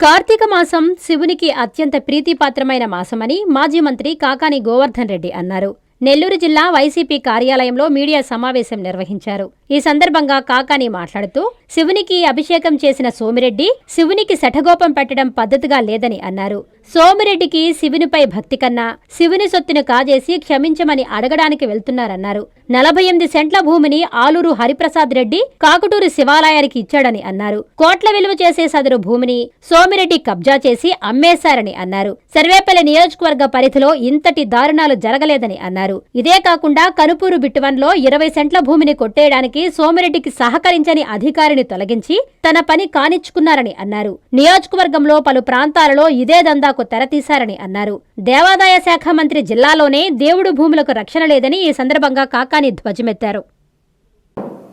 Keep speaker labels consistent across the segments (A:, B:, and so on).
A: కార్తీక మాసం శివునికి అత్యంత ప్రీతిపాత్రమైన మాసమని మాజీ మంత్రి కాకాని గోవర్ధన్ రెడ్డి అన్నారు. నెల్లూరు జిల్లా వైసీపీ కార్యాలయంలో మీడియా సమావేశం నిర్వహించారు. ఈ సందర్భంగా కాకాని మాట్లాడుతూ శివునికి అభిషేకం చేసిన సోమిరెడ్డి శివునికి శఠగోపం పెట్టడం పద్ధతిగా లేదని అన్నారు. సోమిరెడ్డికి శివునిపై భక్తి కన్నా శివుని సొత్తును కాజేసి క్షమించమని అడగడానికి వెళ్తున్నారన్నారు. నలభై ఎనిమిది సెంట్ల భూమిని ఆలూరు హరిప్రసాద్ రెడ్డి కాకుటూరు శివాలయానికి ఇచ్చాడని అన్నారు. కోట్ల విలువ చేసే సదరు భూమిని సోమిరెడ్డి కబ్జా చేసి అమ్మేశారని అన్నారు. సర్వేపల్లి నియోజకవర్గ పరిధిలో ఇంతటి దారుణాలు జరగలేదని అన్నారు. ఇదే కాకుండా కనుపూరు బిట్టువన్లో ఇరవై సెంట్ల భూమిని కొట్టేయడానికి సోమిరెడ్డికి సహకరించని అధికారిని తొలగించి తన పని కానిచ్చుకున్నారని అన్నారు. నియోజకవర్గంలో పలు ప్రాంతాలలో ఇదే దందాకు తెరతీశారని అన్నారు. దేవాదాయ శాఖ మంత్రి జిల్లాలోనే దేవుడు భూములకు రక్షణ లేదని ఈ సందర్భంగా కాకాని ధ్వజమెత్తారు.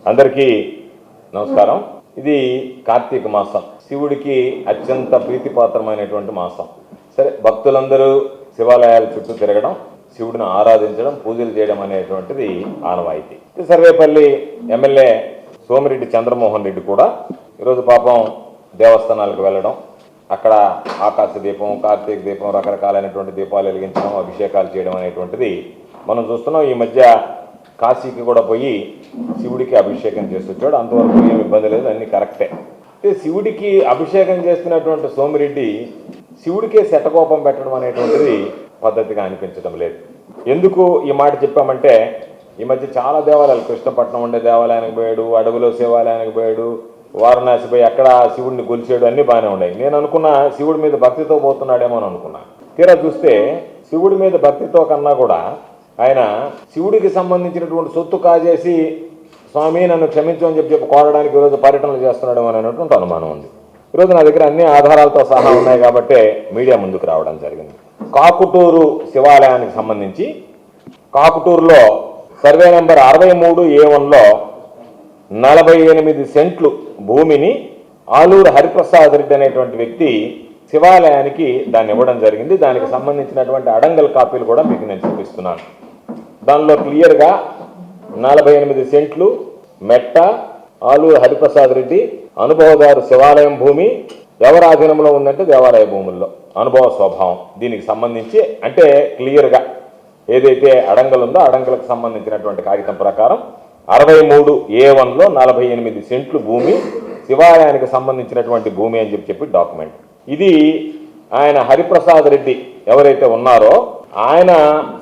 B: అందరికీ నమస్కారం. ఇది కార్తీక మాసం. శివుడికి అత్యంత ప్రీతిపాత్రమైనటువంటి మాసం. సరే భక్తులందరూ శివాలయాల చుట్టూ తిరగడం శివుడిని ఆరాధించడం పూజలు చేయడం అనేటువంటిది ఆనవాయితీ. ఇది సర్వేపల్లి ఎమ్మెల్యే సోమిరెడ్డి చంద్రమోహన్ రెడ్డి కూడా ఈరోజు పాపం దేవస్థానాలకు వెళ్ళడం అక్కడ ఆకాశ దీపం కార్తీక దీపం రకరకాలైనటువంటి దీపాలు వెలిగించడం అభిషేకాలు చేయడం అనేటువంటిది మనం చూస్తున్నాం. ఈ మధ్య కాశీకి కూడా పోయి శివుడికి అభిషేకం చేసి వచ్చాడు. అంతవరకు ఏం ఇబ్బంది లేదు అన్ని కరెక్టే. అయితే శివుడికి అభిషేకం చేస్తున్నటువంటి సోమిరెడ్డి శివుడికే శతకోపం పెట్టడం అనేటువంటిది పద్ధతిగా అనిపించడం లేదు. ఎందుకు ఈ మాట చెప్పామంటే ఈ మధ్య చాలా దేవాలయాలు కృష్ణపట్నం ఉండే దేవాలయానికి పోయాడు అడవిలో శివాలయానికి పోయాడు వారణాసి పోయి అక్కడ శివుడిని గొలిచాడు అన్నీ బాగానే ఉన్నాయి. నేను అనుకున్నా శివుడి మీద భక్తితో పోతున్నాడేమో అని అనుకున్నా. తీరా చూస్తే శివుడి మీద భక్తితో కన్నా కూడా ఆయన శివుడికి సంబంధించినటువంటి సొత్తు కాజేసి స్వామి నన్ను క్షమించమని చెప్పి చెప్పి కోరడానికి ఈరోజు పర్యటనలు చేస్తున్నాడు అనేటువంటి అనుమానం ఉంది. ఈరోజు నా దగ్గర అన్ని ఆధారాలతో సహా ఉన్నాయి కాబట్టి మీడియా ముందుకు రావడం జరిగింది. కాకుటూరు శివాలయానికి సంబంధించి కాకుటూరులో సర్వే నెంబర్ అరవై మూడు ఏ వన్లో నలభై ఎనిమిది సెంట్లు భూమిని ఆలూరు హరిప్రసాద్ రెడ్డి అనేటువంటి వ్యక్తి శివాలయానికి దాన్ని ఇవ్వడం జరిగింది. దానికి సంబంధించినటువంటి అడంగల్ కాపీలు కూడా మీకు నేను చూపిస్తున్నాను. దానిలో క్లియర్గా నలభై ఎనిమిది సెంట్లు మెట్ట ఆలూరు హరిప్రసాద్ రెడ్డి అనుభవదారు శివాలయం భూమి ఎవరి ఆధీనంలో ఉందంటే దేవాలయ భూముల్లో. అనుభవ స్వభావం. దీనికి సంబంధించి అంటే క్లియర్గా ఏదైతే అడంగలు ఉందో అడంగలకు సంబంధించినటువంటి కాగితం ప్రకారం అరవై మూడు ఏ వన్లో నలభై ఎనిమిది సెంట్లు భూమి శివాలయానికి సంబంధించినటువంటి భూమి అని చెప్పి చెప్పి డాక్యుమెంట్. ఇది ఆయన హరిప్రసాద్ రెడ్డి ఎవరైతే ఉన్నారో ఆయన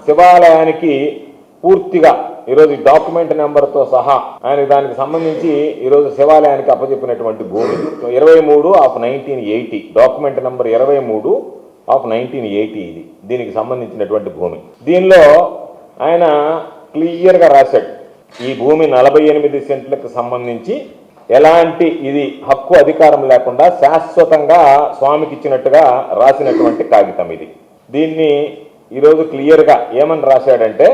B: శివాలయానికి పూర్తిగా ఈరోజు డాక్యుమెంట్ నెంబర్తో సహా ఆయన దానికి సంబంధించి ఈరోజు శివాలయానికి అప్పచెప్పినటువంటి భూమి. ఇరవై మూడు of nineteen eighty. Document number ఇరవై మూడు ఆఫ్ నైన్టీన్ ఎయిటీ ఇది. దీనికి సంబంధించినటువంటి భూమి. దీనిలో ఆయన క్లియర్గా రాశాడు. ఈ భూమి నలభై ఎనిమిది సెంట్లకు సంబంధించి ఎలాంటి ఇది హక్కు అధికారం లేకుండా శాశ్వతంగా స్వామికి ఇచ్చినట్టుగా రాసినటువంటి కాగితం ఇది. దీన్ని ఈరోజు క్లియర్గా ఏమని రాశాడంటే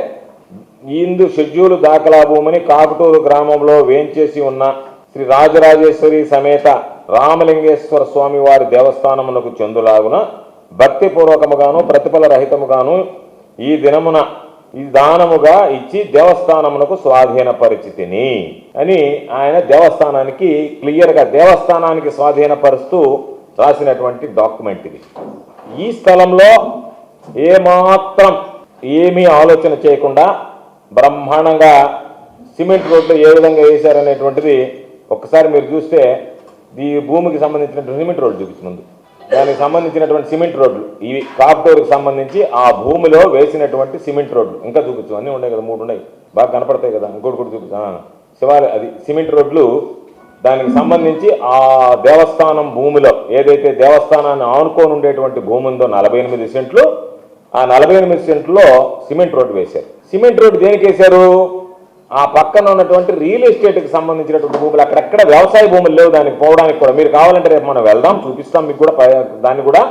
B: ఇందు షెడ్యూల్ దాఖలా భూమిని కాకుటూరు గ్రామంలో వేంచేసి ఉన్న శ్రీ రాజరాజేశ్వరి సమేత రామలింగేశ్వర స్వామి వారి దేవస్థానమునకు చెందులాగున భక్తిపూర్వకముగాను ప్రతిఫల రహితముగాను ఈ దినమున ఈ దానముగా ఇచ్చి దేవస్థానమునకు స్వాధీన పరిచితిని అని ఆయన దేవస్థానానికి క్లియర్గా దేవస్థానానికి స్వాధీనపరుస్తూ రాసినటువంటి డాక్యుమెంట్ ఇది. ఈ స్థలంలో ఏమాత్రం ఏమీ ఆలోచన చేయకుండా బ్రహ్మాండంగా సిమెంట్ రోడ్లు ఏ విధంగా వేశారనేటువంటిది ఒకసారి మీరు చూస్తే ఈ భూమికి సంబంధించినటువంటి సిమెంట్ రోడ్డు చూపించముందు దానికి సంబంధించినటువంటి సిమెంట్ రోడ్లు ఇవి కాఫ్టోర్కి సంబంధించి ఆ భూమిలో వేసినటువంటి సిమెంట్ రోడ్లు. ఇంకా చూపించు అన్నీ ఉన్నాయి కదా మూడు ఉన్నాయి. బాగా కనపడతాయి కదా ఇంకోటి కూడా చూపించు. శివాలయ అది సిమెంట్ రోడ్లు. దానికి సంబంధించి ఆ దేవస్థానం భూమిలో ఏదైతే దేవస్థానాన్ని ఆనుకోని ఉండేటువంటి భూమి ఉందో నలభై ఎనిమిది సెంట్లు ఆ నలభై ఎనిమిది సెంట్లో సిమెంట్ రోడ్డు వేశారు. సిమెంట్ రోడ్డు దేనికి వేశారు? ఆ పక్కన ఉన్నటువంటి రియల్ ఎస్టేట్కి సంబంధించినటువంటి భూములు అక్కడెక్కడ వ్యవసాయ భూములు లేవు దానికి పోవడానికి కూడా. మీరు కావాలంటే రేపు మనం వెళ్దాం చూపిస్తాం మీకు కూడా దాన్ని కూడా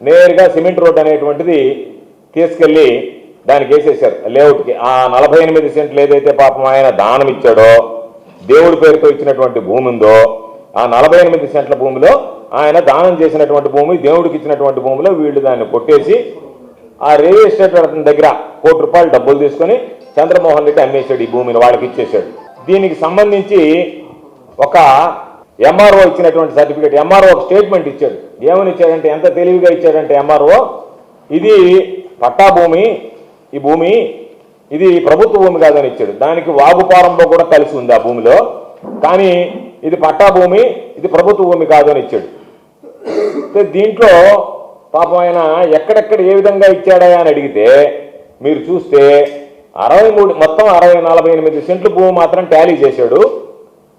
B: నేరుగా సిమెంట్ రోడ్డు అనేటువంటిది తీసుకెళ్ళి దానికి వేసేసారు లేఅవుట్కి. ఆ నలభై ఎనిమిది సెంట్లు ఏదైతే పాపం ఆయన దానం ఇచ్చాడో దేవుడి పేరుతో ఇచ్చినటువంటి భూమి ఉందో ఆ నలభై ఎనిమిది సెంట్ల భూమిలో ఆయన దానం చేసినటువంటి భూమి దేవుడికి ఇచ్చినటువంటి భూమిలో వీళ్ళు దాన్ని కొట్టేసి ఆ రియల్ ఎస్టేట్ అతని దగ్గర కోటి రూపాయలు డబ్బులు తీసుకొని చంద్రమోహన్ రెడ్డి అమ్మేశాడు ఈ భూమిని వాళ్ళకి ఇచ్చేశాడు. దీనికి సంబంధించి ఒక ఎంఆర్ఓ ఇచ్చినటువంటి సర్టిఫికేట్ ఎంఆర్ఓ ఒక స్టేట్మెంట్ ఇచ్చాడు. ఏమని ఇచ్చాడంటే ఎంత తెలివిగా ఇచ్చాడంటే ఎంఆర్ఓ ఇది పట్టా భూమి ఈ భూమి ఇది ప్రభుత్వ భూమి కాదని ఇచ్చాడు. దానికి వాగుపారంలో కూడా కలిసి ఉంది ఆ భూమిలో. కానీ ఇది పట్టా భూమి ఇది ప్రభుత్వ భూమి కాదని ఇచ్చాడు. దీంట్లో పాపం ఆయన ఎక్కడెక్కడ ఏ విధంగా ఇచ్చాడా అని అడిగితే మీరు చూస్తే అరవై మూడు మొత్తం అరవై నలభై ఎనిమిది సెంట్లు భూమి మాత్రం టాలీ చేశాడు.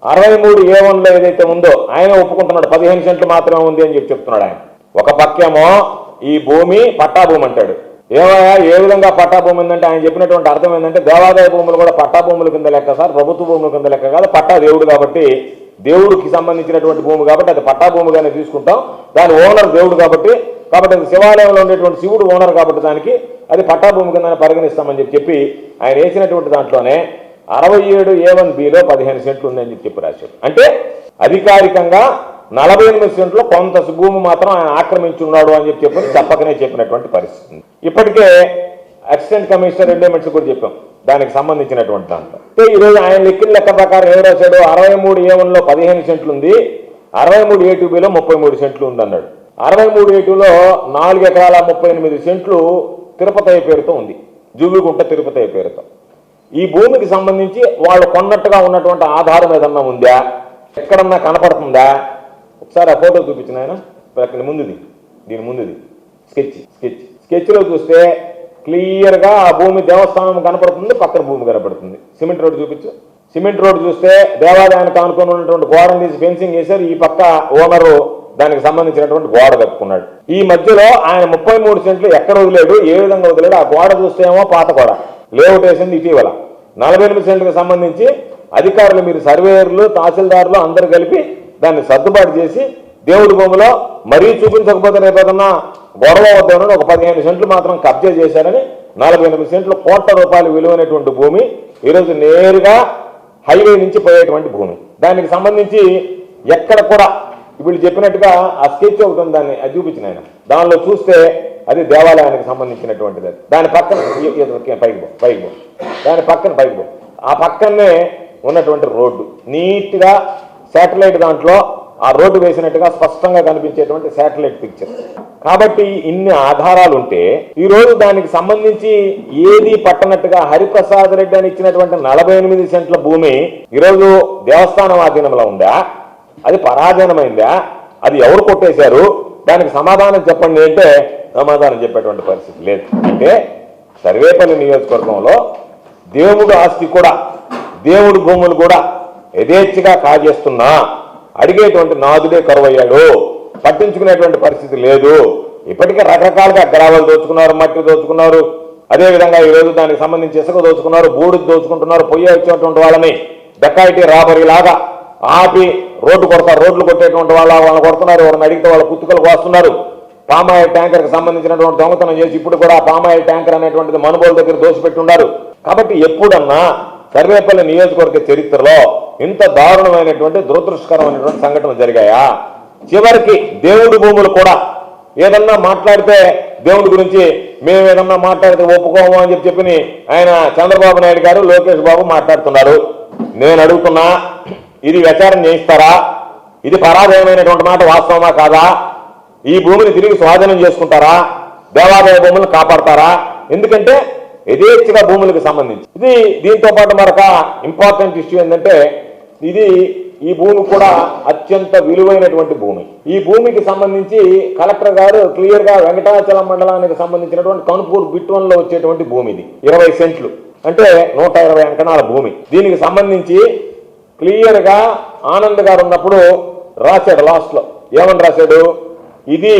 B: అరవై మూడు ఏ వన్లో ఏదైతే ఉందో ఆయన ఒప్పుకుంటున్నాడు. పదిహేను సెంట్లు మాత్రమే ఉంది అని చెప్పి చెప్తున్నాడు ఆయన. ఒక పక్కేమో ఈ భూమి పట్టా భూమి అంటాడు. ఏమయ్యా ఏ విధంగా పట్టా భూమి ఉందంటే ఆయన చెప్పినటువంటి అర్థం ఏంటంటే దేవాదాయ భూములు కూడా పట్టా భూముల కింద లెక్క సార్ ప్రభుత్వ భూముల కింద లెక్క కాదు పట్టా దేవుడు కాబట్టి దేవుడికి సంబంధించినటువంటి భూమి కాబట్టి అది పట్టా భూమిగానే తీసుకుంటాం. దాని ఓనర్ దేవుడు కాబట్టి కాబట్టి అది శివాలయంలో ఉండేటువంటి శివుడు ఓనర్ కాబట్టి దానికి అది పట్టా భూమి కింద పరిగణిస్తామని చెప్పి చెప్పి ఆయన వేసినటువంటి దాంట్లోనే అరవై ఏడు ఏ వన్ బిలో పదిహేను సెంట్లు ఉందని చెప్పి చెప్పి రాశాడు అంటే అధికారికంగా నలభై ఎనిమిది సెంట్లు కొంత భూమి మాత్రం ఆయన ఆక్రమించున్నాడు అని చెప్పి చెప్పి చెప్పకనే చెప్పినటువంటి పరిస్థితి ఇప్పటికే అసిస్టెంట్ కమిషనర్ ఎండోమెంట్స్ కూడా చెప్పాం. దానికి సంబంధించినటువంటి దాంట్లో. అంటే ఈరోజు ఆయన లెక్కల లెక్క ప్రకారం ఏం రాశాడు అరవై మూడు ఏ వన్లో పదిహేను సెంట్లు ఉంది. అరవై మూడు ఏ టూబీలో ముప్పై మూడు సెంట్లు ఉంది అన్నాడు అరవై మూడు ఏ నాలుగు ఎకరాల ముప్పై ఎనిమిది సెంట్లు తిరుపతి పేరుతో ఉంది. జూబిగుంట తిరుపతి పేరుతో. ఈ భూమికి సంబంధించి వాళ్ళు కొన్నట్టుగా ఉన్నటువంటి ఆధారం ఏదన్నా ఉందా? ఎక్కడన్నా కనపడుతుందా? ఒకసారి ఆ ఫోటో చూపించిన ఆయన ఇక్కడ ముందుది. దీని ముందుది. Sketch sketch. స్కెచ్లో చూస్తే క్లియర్గా ఆ భూమి దేవస్థానం కనపడుతుంది పక్కన భూమి కనపడుతుంది. సిమెంట్ రోడ్ చూపించు. సిమెంట్ రోడ్ చూస్తే దేవాలయానికి ఆనుకొని ఉన్నటువంటి గోడను తీసి ఫెన్సింగ్ వేశారు. ఈ పక్క ఓనరు దానికి సంబంధించినటువంటి గోడ కట్టుకున్నాడు. ఈ మధ్యలో ఆయన ముప్పై మూడు సెంట్లు ఎక్కడ వదిలేడు ఏ విధంగా వదిలేడు ఆ గోడ చూస్తే ఏమో పాత గోడ. లేఅవుట్ వేసింది ఇటీవల. నలభై ఎనిమిది సెంట్లకు సంబంధించి అధికారులు మీరు సర్వేయర్లు తహసీల్దారులు అందరు కలిపి దాన్ని సర్దుబాటు చేసి దేవుడి భూమిలో మరీ చూపించకపోతే రేపు ఏదన్నా గొడవ వద్దామని ఒక పదిహేను సెంట్లు మాత్రం కబ్జా చేశారని నలభై ఎనిమిది సెంట్లు కోట్ల రూపాయలు విలువైనటువంటి భూమి ఈరోజు నేరుగా హైవే నుంచి పోయేటువంటి భూమి. దానికి సంబంధించి ఎక్కడ కూడా వీళ్ళు చెప్పినట్టుగా ఆ స్కెచ్ ఒకటి ఉంది దాన్ని అది చూపించిన ఆయన దానిలో చూస్తే అది దేవాలయానికి సంబంధించినటువంటిది దాని పక్కన పైకి పో పైకి పో. దాని పక్కన పైకి పో. ఆ పక్కనే ఉన్నటువంటి రోడ్డు. నీట్గా శాటిలైట్ దాంట్లో ఆ రోడ్డు వేసినట్టుగా స్పష్టంగా కనిపించేటువంటి శాటిలైట్ పిక్చర్. కాబట్టి ఇన్ని ఆధారాలు ఉంటే ఈ రోజు దానికి సంబంధించి ఏది పట్టనట్టుగా హరిప్రసాద్ రెడ్డి అని ఇచ్చినటువంటి నలభై ఎనిమిది సెంట్ల భూమి ఈరోజు దేవస్థానం ఆధీనంలో ఉందా? అది పరాధీనమైందా? అది ఎవరు కొట్టేశారు? దానికి సమాధానం చెప్పండి అంటే సమాధానం చెప్పేటువంటి పరిస్థితి లేదు. అంటే సర్వేపల్లి నియోజకవర్గంలో దేవుడు ఆస్తి కూడా దేవుడు భూములు కూడా యథేచ్ఛగా కాజేస్తున్నా అడిగేటువంటి నాదుడే కరువయ్యాడు పట్టించుకునేటువంటి పరిస్థితి లేదు. ఇప్పటికే రకరకాలుగా గ్రావాలు దోచుకున్నారు మట్టి దోచుకున్నారు అదేవిధంగా ఈ రోజు దానికి సంబంధించి ఇసుక దోచుకున్నారు బూడిద దోచుకుంటున్నారు పొయ్యి వచ్చేటువంటి వాళ్ళని డెకాయిటీ రాబరీ లాగా ఆపి రోడ్డు కొడతారు. రోడ్లు కొట్టేటువంటి వాళ్ళ వాళ్ళని కొడుతున్నారు. ఎవరిని అడిగితే వాళ్ళ కుత్తుకలు కోస్తున్నారు. పామాయిల్ ట్యాంకర్కి సంబంధించినటువంటి దొంగతనం చేసి ఇప్పుడు కూడా పామాయిల్ ట్యాంకర్ అనేటువంటిది మనుబోల దగ్గర దోసిపెట్టున్నారు కాబట్టి ఎప్పుడన్నా సర్వేపల్లి నియోజకవర్గ చరిత్రలో ఇంత దారుణమైనటువంటి దురదృష్టకరమైనటువంటి సంఘటన జరిగాయా? చివరికి దేవుడి భూములు కూడా ఏదన్నా మాట్లాడితే దేవుడి గురించి మేము ఏదన్నా మాట్లాడితే ఒప్పుకోము అని చెప్పి చెప్పి ఆయన చంద్రబాబు నాయుడు గారు లోకేష్ బాబు మాట్లాడుతున్నారు. నేను అడుగుతున్నా ఇది వ్యచారం చేయిస్తారా? ఇది పరాజయమైనటువంటి మాట వాస్తవమా కాదా? ఈ భూమిని తిరిగి స్వాధీనం చేసుకుంటారా? దేవాదాయ భూములను కాపాడతారా? ఎందుకంటే యథేచ్ఛగా భూములకు సంబంధించి. ఇది దీంతో పాటు మరొక ఇంపార్టెంట్ ఇష్యూ ఏంటంటే ఇది ఈ భూమి కూడా అత్యంత విలువైనటువంటి భూమి. ఈ భూమికి సంబంధించి కలెక్టర్ గారు క్లియర్గా వెంకటాచలం మండలానికి సంబంధించినటువంటి కనుపూర్ బిట్వన్లో వచ్చేటువంటి భూమి ఇది ఇరవై సెంట్లు. అంటే నూట ఇరవై అంకణాల భూమి. దీనికి సంబంధించి క్లియర్గా ఆనంద్ గారు ఉన్నప్పుడు రాశాడు లాస్ట్లో. ఏమని రాశాడు? ఇది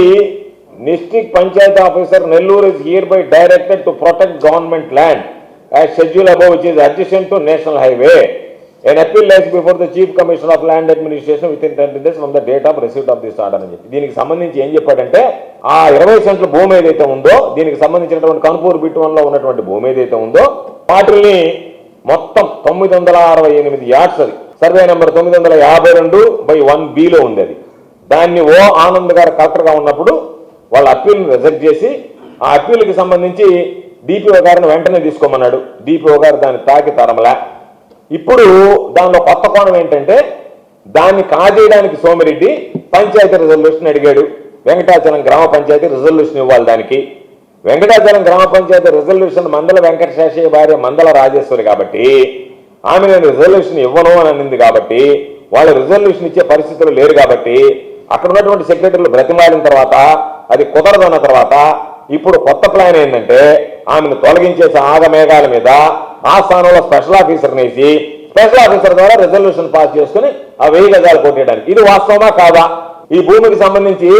B: district panchayat officer Nellore is hereby directed to protect government land as schedule above which is adjacent to national highway an appeal lies before the chief commissioner of land administration within 10 days from the date of receipt of this order అని చెప్పి దీనికి సంబంధించి ఏం చెప్పాడంటే ఆ ఇరవై సెంట్ల భూమి ఏదైతే ఉందో దీనికి సంబంధించినటువంటి కనుపూర్ బిట్వన్లో ఉన్నటువంటి భూమి ఏదైతే ఉందో వాటిని మొత్తం తొమ్మిది వందల అరవై ఎనిమిది యార్డ్స్ అది. సర్వే నెంబర్ తొమ్మిది వందల యాభై రెండు బై వన్ బిలో ఉంది అది దాన్ని ఓ ఆనంద్ గారు కలెక్టర్గా ఉన్నప్పుడు వాళ్ళ అప్పీల్ని రిజెక్ట్ చేసి ఆ అప్పీల్కి సంబంధించి డిపిఓ గారిని వెంటనే తీసుకోమన్నాడు. డిపిఓ గారు దాన్ని తాకి తరమలా. ఇప్పుడు దానిలో కొత్త కోణం ఏంటంటే దాన్ని కాజేయడానికి సోమిరెడ్డి పంచాయతీ రిజల్యూషన్ అడిగాడు. వెంకటాచలం గ్రామ పంచాయతీ రిజల్యూషన్ ఇవ్వాలి దానికి. వెంకటాచలం గ్రామ పంచాయతీ రిజల్యూషన్ మందల వెంకటశేషయ్య భార్య మందల రాజేశ్వరి కాబట్టి ఆమె నేను రిజర్వేషన్ ఇవ్వను అని అనింది కాబట్టి వాళ్ళు రిజర్వేషన్ ఇచ్చే పరిస్థితులు లేరు కాబట్టి అక్కడ ఉన్నటువంటి సెక్రటరీలు బ్రతిమాలిన తర్వాత అది కుదరదన్న తర్వాత ఇప్పుడు కొత్త ప్లాన్ ఏంటంటే ఆమెను తొలగించేసి ఆగమేఘాల మీద ఆ స్థానంలో స్పెషల్ ఆఫీసర్ని వేసి స్పెషల్ ఆఫీసర్ ద్వారా రిజల్యూషన్ పాస్ చేసుకుని ఆ వెయ్యి గజాలు కొట్టేయడానికి. ఇది వాస్తవమా కాదా? ఈ భూమికి సంబంధించి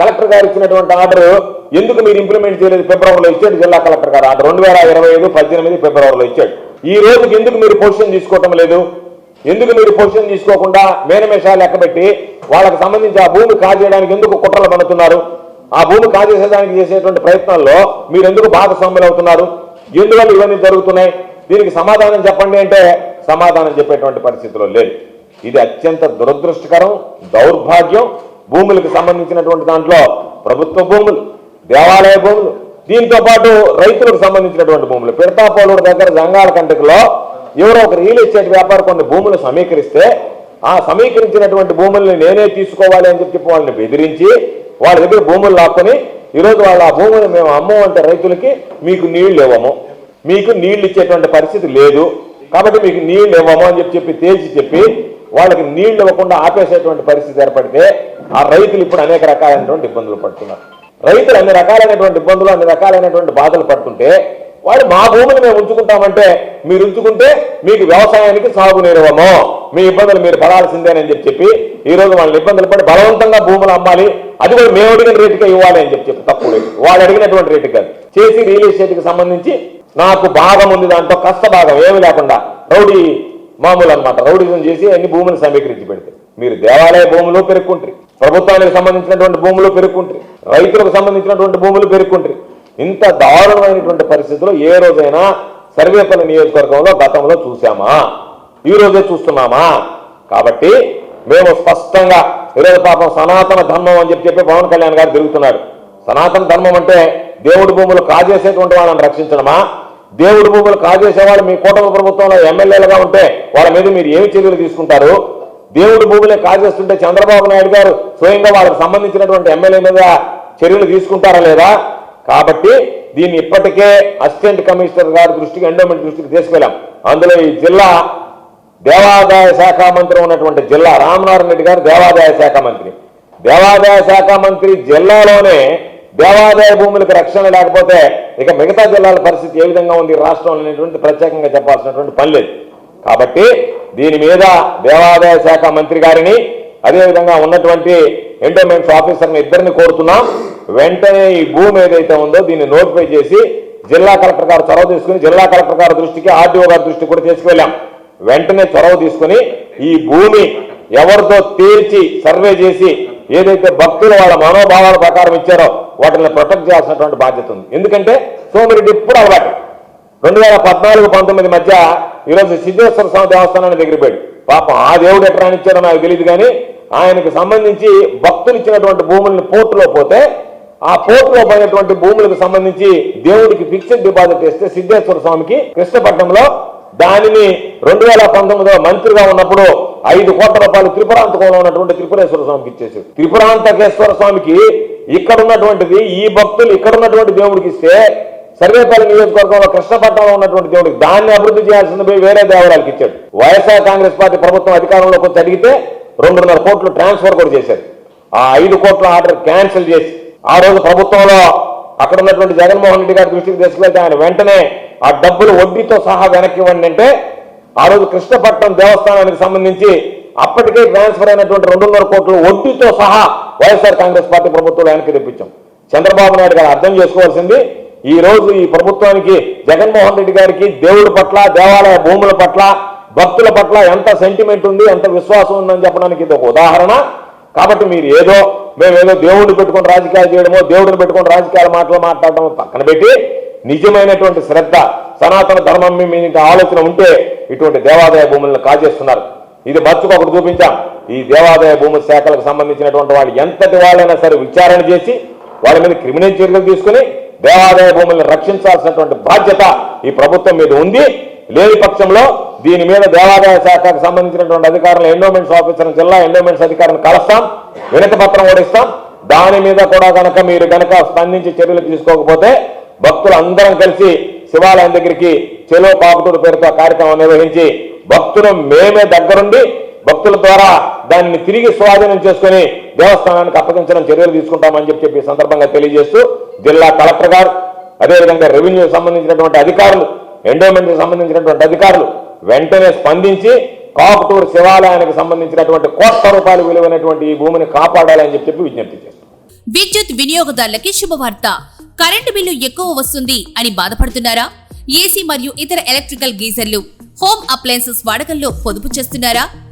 B: కలెక్టర్ గారు ఇచ్చినటువంటి ఆర్డర్ ఎందుకు మీరు ఇంప్లిమెంట్ చేయలేదు? ఫిబ్రవరిలో ఇచ్చాడు జిల్లా కలెక్టర్ గారు ఆర్డర్. రెండు వేల ఇరవై ఐదు పద్దెనిమిది ఫిబ్రవరిలో ఇచ్చాడు. ఈ రోజుకి ఎందుకు మీరు పొజిషన్ తీసుకోవటం లేదు? ఎందుకు మీరు పొజిషన్ తీసుకోకుండా మేనమేషాలు లెక్కబెట్టి వాళ్ళకి సంబంధించి ఆ భూమి కాజేయడానికి ఎందుకు కుట్రలు పడుతున్నారు? ఆ భూమి కాజేసేదానికి చేసేటువంటి ప్రయత్నాల్లో మీరు ఎందుకు భాగస్వాములు అవుతున్నారు? ఎందువల్ల ఇవన్నీ జరుగుతున్నాయి? దీనికి సమాధానం చెప్పండి అంటే సమాధానం చెప్పేటువంటి పరిస్థితిలో లేదు. ఇది అత్యంత దురదృష్టకరం దౌర్భాగ్యం. భూములకు సంబంధించినటువంటి దాంట్లో ప్రభుత్వ భూములు దేవాలయ భూములు దీంతో పాటు రైతులకు సంబంధించినటువంటి భూములు. పిడతాపోలూరు దగ్గర జంగాల కంటకులో ఎవరో ఒక రియల్ ఎస్టేట్ వ్యాపారి కొన్ని భూములు సమీకరిస్తే ఆ సమీకరించినటువంటి భూముల్ని నేనే తీసుకోవాలి అని చెప్పి వాళ్ళని బెదిరించి వాళ్ళ దగ్గర భూములు లాక్కొని ఈరోజు వాళ్ళ ఆ భూములు మేము అమ్మం రైతులకి మీకు నీళ్ళు ఇవ్వము. మీకు నీళ్ళు ఇచ్చేటువంటి పరిస్థితి లేదు. కాబట్టి మీకు నీళ్ళు ఇవ్వము అని చెప్పి చెప్పి తేల్చి చెప్పి వాళ్ళకి నీళ్ళు ఇవ్వకుండా ఆపేసేటువంటి పరిస్థితి ఏర్పడితే ఆ రైతులు ఇప్పుడు అనేక రకాలైనటువంటి ఇబ్బందులు పడుతున్నారు. రైతులు అన్ని రకాలైనటువంటి ఇబ్బందులు అన్ని రకాలైనటువంటి బాధలు పడుతుంటే వాళ్ళు మా భూమిని మేము ఉంచుకుంటామంటే మీరు ఉంచుకుంటే మీకు వ్యవసాయానికి సాగునీరవము మీ ఇబ్బందులు మీరు పడాల్సిందేనని చెప్పి చెప్పి ఈ రోజు వాళ్ళని ఇబ్బందులు పడి బలవంతంగా భూములు అమ్మాలి. అది కూడా మేము అడిగిన రేటుకే ఇవ్వాలి అని చెప్పి చెప్పి తప్పు లేదు. వాళ్ళు అడిగినటువంటి రేటు కాదు. చేసి రియల్ ఎస్టేట్కి సంబంధించి నాకు భాగం ఉంది దాంట్లో కష్ట భాగం ఏమి లేకుండా రౌడీ మామూలు అన్నమాట. రౌడీజం చేసి అన్ని భూములు సమీకరించి పెడితే. మీరు దేవాలయ భూములు పెరుక్కుంటారు. ప్రభుత్వానికి సంబంధించినటువంటి భూములు పెరుక్కుంటారు. రైతులకు సంబంధించినటువంటి భూములు పెరుక్కుంటారు. ఇంత దారుణమైనటువంటి పరిస్థితుల్లో ఏ రోజైనా సర్వేపల్లి నియోజకవర్గంలో గతంలో చూసామా ఈ రోజే చూస్తున్నామా? కాబట్టి మేము స్పష్టంగా ఈరోజు పాపం సనాతన ధర్మం అని చెప్పి చెప్పి పవన్ కళ్యాణ్ గారు తిరుగుతున్నారు. సనాతన ధర్మం అంటే దేవుడి భూములు కాజేసేటువంటి వాళ్ళని రక్షించడమా? దేవుడి భూములు కాజేసే వాళ్ళు మీ కూటమి ప్రభుత్వంలో ఎమ్మెల్యేలుగా ఉంటే వాళ్ళ మీద మీరు ఏమి చర్యలు తీసుకుంటారు? దేవుడి భూములే కాజేస్తుంటే చంద్రబాబు నాయుడు గారు స్వయంగా వాళ్ళకి సంబంధించినటువంటి ఎమ్మెల్యే మీద చర్యలు తీసుకుంటారా లేదా? కాబట్టి దీన్ని ఇప్పటికే అసిస్టెంట్ కమిషనర్ గారి దృష్టికి ఎండోమెంట్ దృష్టికి తీసుకెళ్ళాం. అందులో ఈ జిల్లా దేవాదాయ శాఖ మంత్రి ఉన్నటువంటి జిల్లా రామనారాయణ రెడ్డి గారు దేవాదాయ శాఖ మంత్రి. దేవాదాయ శాఖ మంత్రి జిల్లాలోనే దేవాదాయ భూములకు రక్షణ లేకపోతే ఇక మిగతా జిల్లాల పరిస్థితి ఏ విధంగా ఉంది? రాష్ట్రంలో అనేటువంటి ప్రత్యేకంగా చెప్పాల్సినటువంటి పని లేదు. కాబట్టి దీని మీద దేవాదాయ శాఖ మంత్రి గారిని అదేవిధంగా ఉన్నటువంటి ఎండోమెంట్స్ ఆఫీసర్ని ఇద్దరిని కోరుతున్నాం. వెంటనే ఈ భూమి ఏదైతే ఉందో దీన్ని నోటిఫై చేసి జిల్లా కలెక్టర్ గారు చొరవ తీసుకుని జిల్లా కలెక్టర్ గారి దృష్టికి ఆర్డీఓ గారి దృష్టికి కూడా తీసుకువెళ్ళాం. వెంటనే చొరవ తీసుకుని ఈ భూమి ఎవరితో తీర్చి సర్వే చేసి ఏదైతే భక్తులు వాళ్ళ మనోభావాల ప్రకారం ఇచ్చారో వాటిని ప్రొటెక్ట్ చేయాల్సినటువంటి బాధ్యత ఉంది. ఎందుకంటే సోమిరెడ్డి ఇప్పుడు అలవాటు. రెండు వేల పద్నాలుగు పంతొమ్మిది మధ్య ఈరోజు సిద్ధేశ్వర స్వామి దేవస్థానాన్ని దగ్గరపోయాడు పాపం ఆ దేవుడు ఎక్కడ ఇచ్చాడో నాకు తెలియదు కానీ ఆయనకు సంబంధించి భక్తులు ఇచ్చినటువంటి భూములను పోర్టులో పోతే ఆ పోర్టులో పోయినటువంటి భూములకు సంబంధించి దేవుడికి ఫిక్స్డ్ డిపాజిట్ ఇస్తే సిద్ధేశ్వర స్వామికి కృష్ణపట్నంలో దానిని రెండు వేల పంతొమ్మిదిలో మంత్రిగా ఉన్నప్పుడు ఐదు కోట్ల రూపాయలు త్రిపురాంతకంలో ఉన్నటువంటి త్రిపురేశ్వర స్వామికి ఇచ్చేసారు త్రిపురాంతకేశ్వర స్వామికి ఇక్కడ ఉన్నటువంటిది ఈ భక్తులు ఇక్కడ ఉన్నటువంటి దేవుడికి ఇస్తే సర్వేపల్లి నియోజకవర్గంలో కృష్ణపట్నంలో ఉన్నటువంటి దేవుడికి దాన్ని అభివృద్ధి చేయాల్సింది పోయి వేరే దేవాలయాలకు ఇచ్చాడు. వైఎస్ఆర్ కాంగ్రెస్ పార్టీ ప్రభుత్వం అధికారంలోకి వచ్చి అడిగితే రెండున్నర కోట్లు ట్రాన్స్ఫర్ కూడా చేశారు ఆ ఐదు కోట్ల ఆర్డర్ క్యాన్సిల్ చేసి ఆ రోజు ప్రభుత్వంలో అక్కడ ఉన్నటువంటి జగన్మోహన్ రెడ్డి గారి దృష్టికి తీసుకెళ్తే ఆయన వెంటనే ఆ డబ్బులు వడ్డీతో సహా వెనక్కి ఇవ్వండి అంటే ఆ రోజు కృష్ణపట్నం దేవస్థానానికి సంబంధించి అప్పటికే ట్రాన్స్ఫర్ అయినటువంటి రెండున్నర కోట్లు వడ్డీతో సహా వైఎస్ఆర్ కాంగ్రెస్ పార్టీ ప్రభుత్వం ఆయనకి తెప్పించాం. చంద్రబాబు నాయుడు గారు అర్థం చేసుకోవాల్సింది ఈ రోజు ఈ ప్రభుత్వానికి జగన్మోహన్ రెడ్డి గారికి దేవుడి పట్ల దేవాలయ భూముల పట్ల భక్తుల పట్ల ఎంత సెంటిమెంట్ ఉంది ఎంత విశ్వాసం ఉందని చెప్పడానికి ఇది ఒక ఉదాహరణ. కాబట్టి మీరు ఏదో మేమేదో దేవుడిని పెట్టుకొని రాజకీయాలు చేయడమో దేవుడిని పెట్టుకొని రాజకీయాల మాటలు మాట్లాడటమో పక్కన పెట్టి నిజమైనటువంటి శ్రద్ధ సనాతన ధర్మం మీద ఆలోచన ఉంటే ఇటువంటి దేవాదాయ భూములను కాజేస్తున్నారు. ఇది బతుకు ఒకటి చూపించాం. ఈ దేవాదాయ భూముల శాఖలకు సంబంధించినటువంటి వాళ్ళు ఎంతటి వాళ్ళైనా సరే విచారణ చేసి వాళ్ళ మీద క్రిమినల్ చర్యలు తీసుకుని దేవాదాయ భూములను రక్షించాల్సినటువంటి బాధ్యత ఈ ప్రభుత్వం మీద ఉంది. లేని పక్షంలో దీని మీద దేవాదాయ శాఖకు సంబంధించినటువంటి అధికారులు ఎండోమెంట్స్ ఆఫీసర్ జిల్లా ఎండోమెంట్స్ అధికారిని కలుస్తాం. వినతి పత్రం కూడా ఇస్తాం. దాని మీద కూడా కనుక మీరు కనుక స్పందించి చర్యలు తీసుకోకపోతే భక్తులు అందరం కలిసి శివాలయం దగ్గరికి చెలో పాకుటూరు పేరుతో కార్యక్రమం నిర్వహించి భక్తులు మేమే దగ్గరుండి భక్తుల ద్వారా దానిని తిరిగి స్వాధీనం చేసుకుని దేవస్థానానికి అప్పగించడం చర్యలు తీసుకుంటామని చెప్పి చెప్పి సందర్భంగా తెలియజేస్తూ జిల్లా కలెక్టర్ గారు అదేవిధంగా రెవెన్యూ సంబంధించినటువంటి అధికారులు ఎండోమెంట్ సంబంధించినటువంటి అధికారులు వెంటనే స్పందించి కాకుటూరు శివాలయానికి సంబంధించినటువంటి కోట్ల రూపాయలు విలువైనటువంటి ఈ భూమిని కాపాడాలని చెప్పి చెప్పి విజ్ఞప్తి చేస్తాం
C: విద్యుత్ వినియోగదారులకి శుభవార్త. కరెంటు బిల్లు ఎక్కువ వస్తుంది అని బాధపడుతున్నారా? ఏసీ మరియు ఇతర ఎలక్ట్రికల్ గీజర్లు హోమ్ అప్లయన్సెస్ వాడకంలో పొదుపు చేస్తున్నారా?